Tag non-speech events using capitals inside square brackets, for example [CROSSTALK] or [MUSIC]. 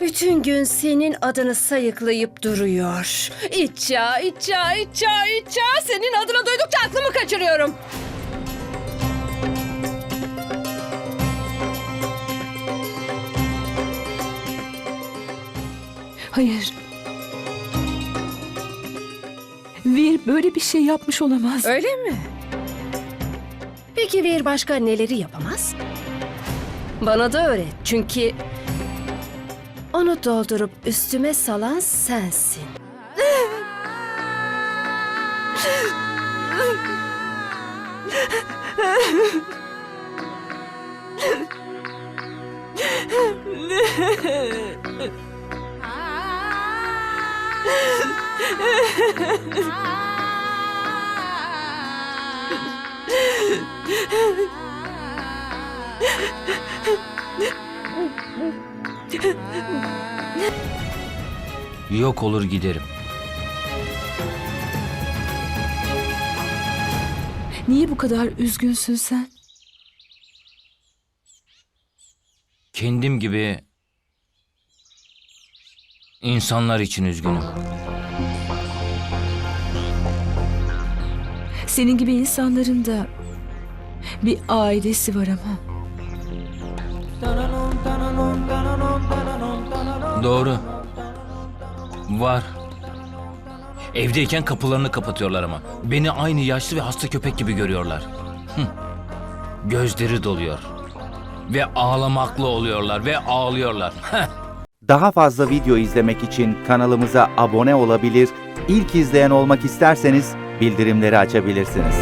Bütün gün senin adını sayıklayıp duruyor. İça, İça, İça, İça. Senin adını duydukça aklımı kaçırıyorum. Hayır. Vir böyle bir şey yapmış olamaz. Öyle mi? Peki bir başka neleri yapamaz? Bana da öğret. Çünkü onu doldurup üstüme salan sensin. [LAUGHS] Yok olur giderim. Niye bu kadar üzgünsün sen? Kendim gibi insanlar için üzgünüm. Senin gibi insanların da bir ailesi var ama. Doğru. Var. Evdeyken kapılarını kapatıyorlar ama. Beni aynı yaşlı ve hasta köpek gibi görüyorlar. Hıh. Gözleri doluyor. Ve ağlamaklı oluyorlar ve ağlıyorlar. Daha fazla video izlemek için kanalımıza abone olabilir, ilk izleyen olmak isterseniz bildirimleri açabilirsiniz.